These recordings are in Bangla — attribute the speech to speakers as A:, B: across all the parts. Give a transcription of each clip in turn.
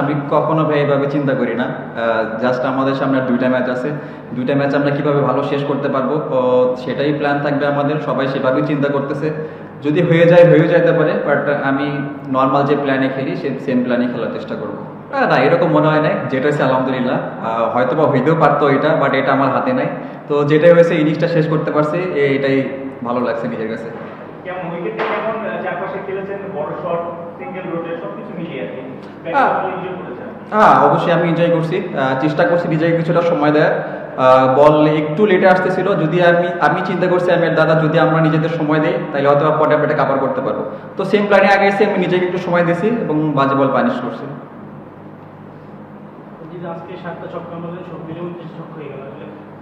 A: আমি কখনো ভাই এভাবে চিন্তা করি না। জাস্ট আমাদের সামনে দুইটা ম্যাচ আছে। দুইটা ম্যাচ আমরা কীভাবে ভালো শেষ করতে পারব সেটাই প্ল্যান থাকবে আমাদের। সবাই সেভাবেই চিন্তা করতেছে। যদি হয়ে যায়, হয়েও যেতে পারে বাট আমি নর্মাল যে প্ল্যানে খেলি, সে সেম প্ল্যানে খেলার চেষ্টা করব। না, এরকম মনে হয় না যেটা হচ্ছে আলহামদুলিল্লাহ। হয়তো বা হইতেও পারতো এটা বাট এটা আমার হাতে নাই। তো যেটাই হয়েছে ইনিংসটা শেষ করতে পারছি। এটাই ভালো লাগছে নিজের কাছে।
B: কেমন? উইকেটে কেমন চারপাশে খেলেছেন বড় শট সিঙ্গেল রোডে সবকিছু মিলিয়ে আর কি।
A: হ্যাঁ। অবশ্যই আমি এনজয় করছি। চেষ্টা করছি নিজেকে কিছুটা সময় দেয় বল একটু লেটে আসতেছিল। যদি আমি আমি চিন্তা করছি আমি দাদা যদি আমরা নিজেদের সময় দিই তাহলে হয়তো বা পরে পেটে কাভার করতে পারব। তো সেম প্ল্যানে আগে এসে আমি নিজেকে একটু সময় দিয়েছি এবং বাজে বল পানিশ করছি।
C: আজকে সাতটা ছক্কা আমাদের সব মিলে উনত্রিশ ছক্কা হয়ে গেল।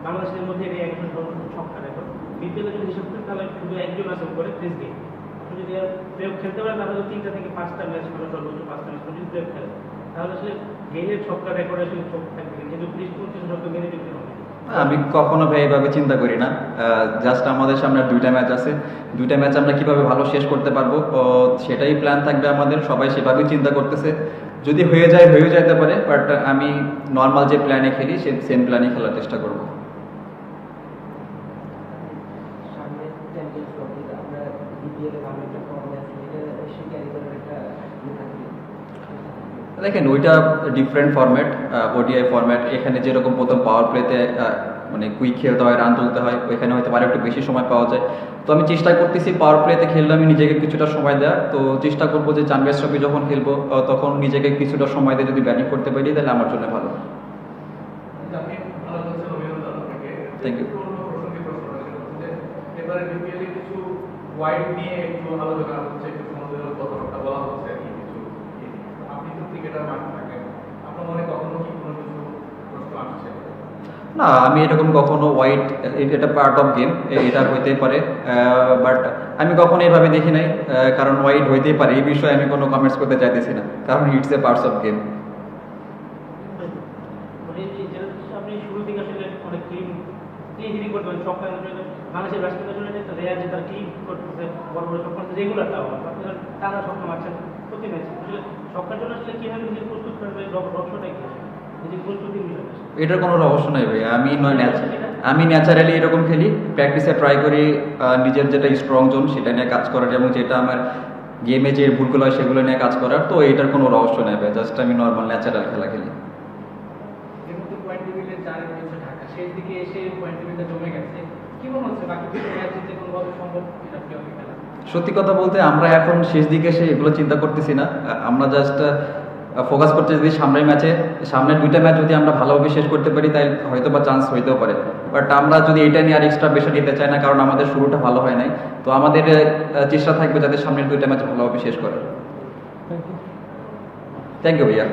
C: বাংলাদেশের মধ্যে এটা একজন ছক্কা রেকর্ড বিপিএলে যদি শুধু একজন যদি প্লেঅফ খেলতে তাহলে তিনটা থেকে পাঁচটা ম্যাচ সর্বোচ্চ পাঁচটা ম্যাচ যদি প্লেঅফ খেলে তাহলে ছক্কা থাকবে। কিন্তু ছক্কা মেনে হবে
A: আমি কখনো ভাই এভাবে চিন্তা করি না। জাস্ট আমাদের সামনে দুইটা ম্যাচ আছে। দুইটা ম্যাচ আমরা কীভাবে ভালো শেষ করতে পারব সেটাই প্ল্যান থাকবে আমাদের। সবাই সেভাবেই চিন্তা করতেছে। যদি হয়ে যায়, হয়েও যেতে পারে বাট আমি নর্মাল যে প্ল্যানে খেলি, সে সেম প্ল্যানে খেলার চেষ্টা করব
D: সামনে চ্যাম্পিয়ন্স ট্রফি আমরা বিপিএল এ ভালো একটা ফর্মে আছি এটা এসে ক্যারি করার একটা ইয়ে থাকবে
A: দেখেন ওইটা ডিফারেন্ট ফরম্যাট ওডিআই ফরম্যাট এখানে যেরকম প্রথম পাওয়ার প্লেতে মানে কুইক খেলতে হয় রান তুলতে হয় ওইখানে হয়তো আরও একটু বেশি সময় পাওয়া যায়। তো আমি চেষ্টা করতেছি পাওয়ার প্লেতে খেললে আমি নিজেকে কিছুটা সময় দেওয়ার। তো চেষ্টা করব যে চ্যাম্পিয়ন্স ট্রফি যখন খেলব তখন নিজেকে কিছুটা সময় দিয়ে যদি ব্যাটিং করতে পারি তাহলে আমার জন্য ভালো।
E: থ্যাংক ভালো এবারে বিপিএল এ কিছু ওয়াইড নিয়ে একটু আলোচনা হচ্ছে একটু সমালোচনার কথাবার্তা বলা হচ্ছে আর কি কিছু ইয়ে আপনি তো ক্রিকেটার মাঠে থাকেন আপনার মনে কখনো কি কোনো কিছু প্রশ্ন আসছে?
A: না আমি এরকম কখনো হোয়াইট এটা পার্ট অফ গেম এটা হইতেই পারে বাট আমি কখনো এইভাবে দেখি নাই কারণ হোয়াইট হইতেই পারে এই বিষয়ে আমি কোনো কমেন্টস করতে চাইতেছি না কারণ it's a parts of game
C: আপনি শুরু থেকে আসলে অনেক করতে পারেন জন্য রেয়ার যে তার ক্লিন করতেছে বড় বড় রেগুলার আপনি টানা ছক্কা মারছেন প্রতি ম্যাচে আসলে জন্য আসলে কীভাবে নিজের প্রস্তুত করবে রহস্যটাই কি নিজের
A: এটার কোনো রহস্য নাই ভাই। আমি নয় আমি ন্যাচারালি এরকম খেলি। প্র্যাকটিসে ট্রাই করি নিজের যেটা স্ট্রং জোন সেটা নিয়ে কাজ করার এবং যেটা আমার গেমে যে ভুলগুলো হয় সেগুলো নিয়ে কাজ করার। তো এটার কোনো রহস্য নেই ভাই। জাস্ট আমি নর্মাল ন্যাচারাল খেলা খেলি।
D: পয়েন্ট টেবিলে চারে রয়েছে ঢাকা শেষ দিকে এসে পয়েন্ট টেবিলটা জমে গেছে। কি মনে হচ্ছে বাকি দুটো ম্যাচ জিতে কোনোভাবে সম্ভব? এটা প্লেঅফে খেলা
A: সত্যি কথা বলতে আমরা এখন শেষ দিকে এসে এগুলো চিন্তা করতেছি না। আমরা জাস্ট ফোকাস করতে যদি সামনের ম্যাচে সামনের দুইটা ম্যাচ যদি আমরা ভালোভাবে শেষ করতে পারি তাই হয়তো বা চান্স হইতেও পারে। বাট আমরা যদি এটা নিয়ে আর এক্সট্রা বেশি নিতে চাই না কারণ আমাদের শুরুটা ভালো হয় নাই। তো আমাদের চেষ্টা থাকবে যাতে সামনের দুইটা ম্যাচ ভালোভাবে শেষ করার। থ্যাংক ইউ ভাইয়া।